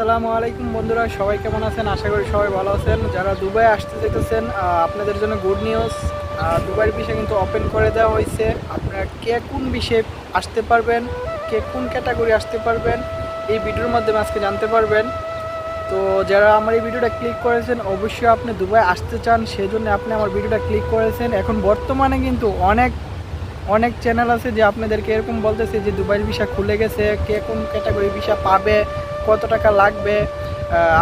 আসসালামু আলাইকুম বন্ধুরা, সবাই কেমন আছেন? আশা করি সবাই ভালো আছেন। যারা দুবাই আসতে যেতেছেন আপনাদের জন্য গুড নিউজ দুবাইয়ের বিষয় কিন্তু ওপেন করে দেওয়া হয়েছে। আপনারা কে কোন বিষয়ে আসতে পারবেন, কে কোন ক্যাটাগরি আসতে পারবেন, এই ভিডিওর মাধ্যমে আজকে জানতে পারবেন। তো যারা আমার এই ভিডিওটা ক্লিক করেছেন, অবশ্যই আপনি দুবাই আসতে চান সেই জন্য আপনি আমার ভিডিওটা ক্লিক করেছেন। এখন বর্তমানে কিন্তু অনেক অনেক চ্যানেল আছে যে আপনাদেরকে এরকম বলতেছে যে দুবাইয়ের ভিসা খুলে গেছে, কে কোন ক্যাটাগরি ভিসা পাবে কত টাকা লাগবে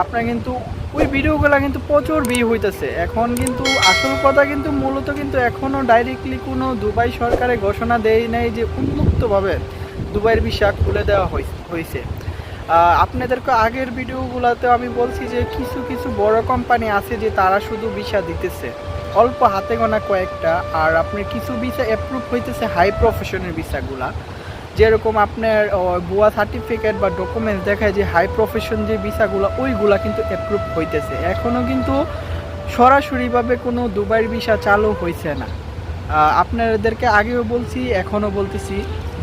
আপনার কিন্তু ওই ভিডিওগুলো কিন্তু প্রচুর ভিউ হইতেছে। এখন কিন্তু আসল কথা কিন্তু মূলত কিন্তু এখনও ডাইরেক্টলি কোনো দুবাই সরকারের ঘোষণা দেয় নাই যে উন্মুক্তভাবে দুবাইয়ের ভিসা খুলে দেওয়া হয়েছে আপনাদেরকে আগের ভিডিওগুলোতে আমি বলছি যে কিছু কিছু বড় কোম্পানি আছে যে তারা শুধু ভিসা দিতেছে। অল্প হাতে গোনা কয়েকটা, আর আপনার কিছু ভিসা অ্যাপ্রুভ হইতেছে হাই প্রফেশনের ভিসাগুলা। যেরকম আপনার বুয়া সার্টিফিকেট বা ডকুমেন্টস দেখায় যে হাই প্রফেশন যে ভিসাগুলো, ওইগুলা কিন্তু অ্যাপ্রুভ হইতেছে। এখনও কিন্তু সরাসরিভাবে কোনো দুবাইয়ের ভিসা চালু হয়েছে না। আপনাদেরকে আগেও বলছি এখনও বলতেছি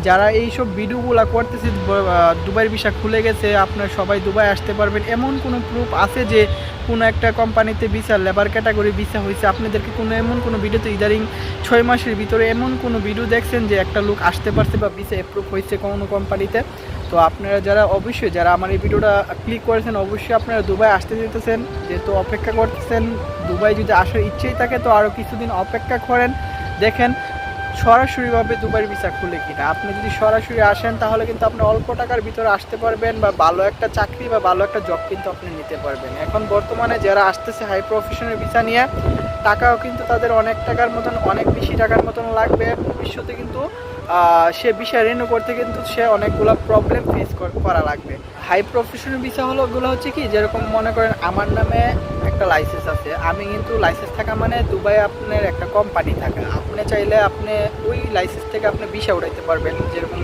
যারা এই সব ভিডিওগুলো করতেছে দুবাইয়ের ভিসা খুলে গেছে, আপনার সবাই দুবাই আসতে পারবেন। এমন কোনো প্রুফ আছে যে কোনো একটা কোম্পানিতে ভিসা লেবার ক্যাটাগরি ভিসা হয়েছে? আপনাদেরকে কোনো, এমন কোনো ভিডিওতে ইদারিং ছয় মাসের ভিতরে এমন কোনো ভিডিও দেখছেন যে একটা লোক আসতে পারছে বা ভিসা অ্যাপ্রুভ হয়েছে কোনো কোম্পানিতে তো আপনারা যারা, অবশ্যই যারা আমার এই ভিডিওটা ক্লিক করেছেন, অবশ্যই আপনারা দুবাই আসতে যেতেছেন। যেহেতু অপেক্ষা করতেছেন, দুবাই যদি আসার ইচ্ছেই থাকে, তো আরও কিছুদিন অপেক্ষা করেন। দেখেন সরাসরিভাবে দুবাইয়ের ভিসা খুলে কিনা? আপনি যদি সরাসরি আসেন, তাহলে কিন্তু আপনি অল্প টাকার ভিতরে আসতে পারবেন বা ভালো একটা চাকরি বা ভালো একটা জব কিন্তু আপনি নিতে পারবেন। এখন বর্তমানে যারা আসতেছে হাই প্রফেশনের ভিসা নিয়ে, টাকাও কিন্তু তাদের অনেক টাকার মতন, অনেক বেশি টাকার মতন লাগবে। ভবিষ্যতে কিন্তু সে বিষয় রিনিউ করতে কিন্তু সে অনেকগুলো প্রবলেম ফেস করা লাগবে। হাই প্রফেশনাল ভিসা হলো, ওগুলো হচ্ছে কি, যেরকম মনে করেন আমার নামে একটা লাইসেন্স আছে। আমি কিন্তু লাইসেন্স থাকা মানে দুবাই আপনার একটা কোম্পানি থাকা। আপনি চাইলে আপনি ওই লাইসেন্স থেকে আপনি ভিসা উঠাইতে পারবেন। যেরকম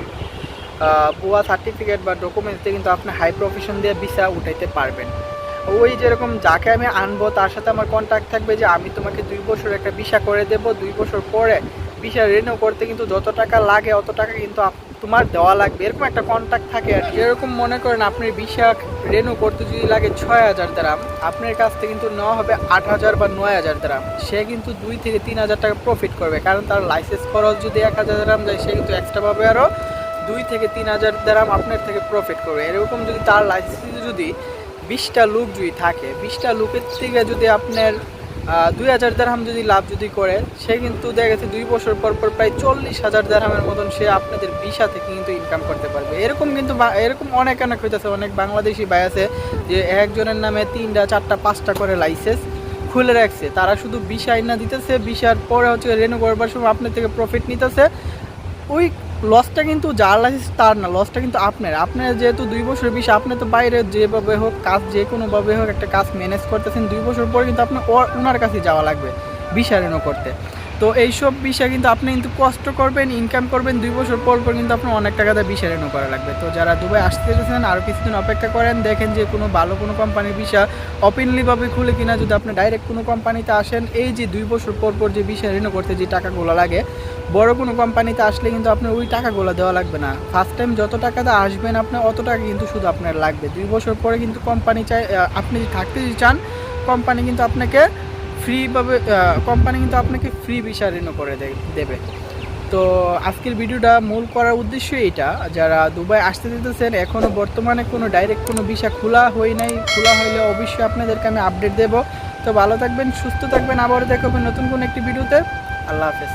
ভুয়া সার্টিফিকেট বা ডকুমেন্টস দিয়ে কিন্তু আপনি হাই প্রফেশন দিয়ে ভিসা উঠাইতে পারবেন। ওই যেরকম যাকে আমি আনব, তার সাথে আমার কন্ট্যাক্ট থাকবে যে আমি তোমাকে দুই বছর একটা ভিসা করে দেবো। দুই বছর পরে ভিসা রিনিউ করতে কিন্তু যত টাকা লাগে, অত টাকা কিন্তু তোমার দেওয়া লাগবে। এরকম একটা কন্ট্যাক্ট থাকে আর কি। যেরকম মনে করেন আপনার ভিসা রেনু করতে যদি লাগে ছয় হাজার দ্রাম আপনার কাছ থেকে কিন্তু নেওয়া হবে আট হাজার বা নয় হাজার দ্রাম সে কিন্তু দুই থেকে তিন হাজার টাকা প্রফিট করবে। কারণ তার লাইসেন্স খরচ যদি এক হাজার দ্রাম যায়, সে কিন্তু এক্সট্রা পাবে আরও দুই থেকে তিন হাজার দ্রাম আপনার থেকে প্রফিট করবে। এরকম যদি তার লাইসেন্স যদি বিশটা লুক যদি থাকে, বিশটা লুকের থেকে যদি আপনার দুই হাজার দেড়হাম যদি লাভ যদি করে, সে কিন্তু দেখা গেছে দুই বছর পর পর প্রায় চল্লিশ হাজার দেড়হামের মতন সে আপনাদের ভিসা থেকে কিন্তু ইনকাম করতে পারবে। এরকম কিন্তু এরকম অনেক অনেক হইতেছে, অনেক বাংলাদেশি ভাই আছে যে একজনের নামে তিনটা, চারটা, পাঁচটা করে লাইসেন্স খুলে রাখছে। তারা শুধু ভিসা না দিতেছে, ভিসার পরে হচ্ছে রেনু করবার সময় আপনার থেকে প্রফিট নিতেছে। ওই লসটা কিন্তু যার লাইসেন্স তার না লসটা কিন্তু আপনার। আপনার যেহেতু দুই বছর বেশি আপনি তো বাইরে যেভাবে হোক কাজ, যে কোনোভাবে হোক একটা কাজ ম্যানেজ করতেছেন, দুই বছর পরে কিন্তু আপনার ওনার কাছে যাওয়া লাগবে ভিসা করতে। তো এইসব বিষয় কিন্তু আপনি কিন্তু কষ্ট করবেন ইনকাম করবেন, দুই বছর পর পর কিন্তু আপনার অনেক টাকা দিয়ে ভিসা রেনো করা লাগবে। তো যারা দুবাই আসতে চাইছেন আরও কিছুদিন অপেক্ষা করেন, দেখেন যে কোনো ভালো কোনো কোম্পানির ভিসা ওপেনলিভাবে খুলে কিনা যদি আপনি ডাইরেক্ট কোনো কোম্পানিতে আসেন, এই যে দুই বছর পর পর যে ভিসা রেনো করতে যে টাকাগুলো লাগে, বড় কোনো কোম্পানিতে আসলে কিন্তু আপনার ওই টাকাগুলো দেওয়া লাগবে না। ফার্স্ট টাইম যত টাকা টাকাতে আসবেন আপনার অত টাকা কিন্তু শুধু আপনার লাগবে। দুই বছর পরে কিন্তু কোম্পানি চাই আপনি থাকতে চান কোম্পানি কিন্তু আপনাকে ফ্রিভাবে কোম্পানি কিন্তু আপনাকে ফ্রি ভিসা রিনো করে দেবে। তো আজকের ভিডিওটা মূল করার উদ্দেশ্য এটা যারা দুবাই আসতে দিতেছেন এখনও বর্তমানে কোনো ডাইরেক্ট কোনো ভিসা খোলা হয় নাই, খোলা হইলে অবশ্যই আপনাদেরকে আমি আপডেট দেব। তো ভালো থাকবেন, সুস্থ থাকবেন, আবারও দেখাবেন নতুন কোনো একটি ভিডিওতে আল্লাহ হাফেজ।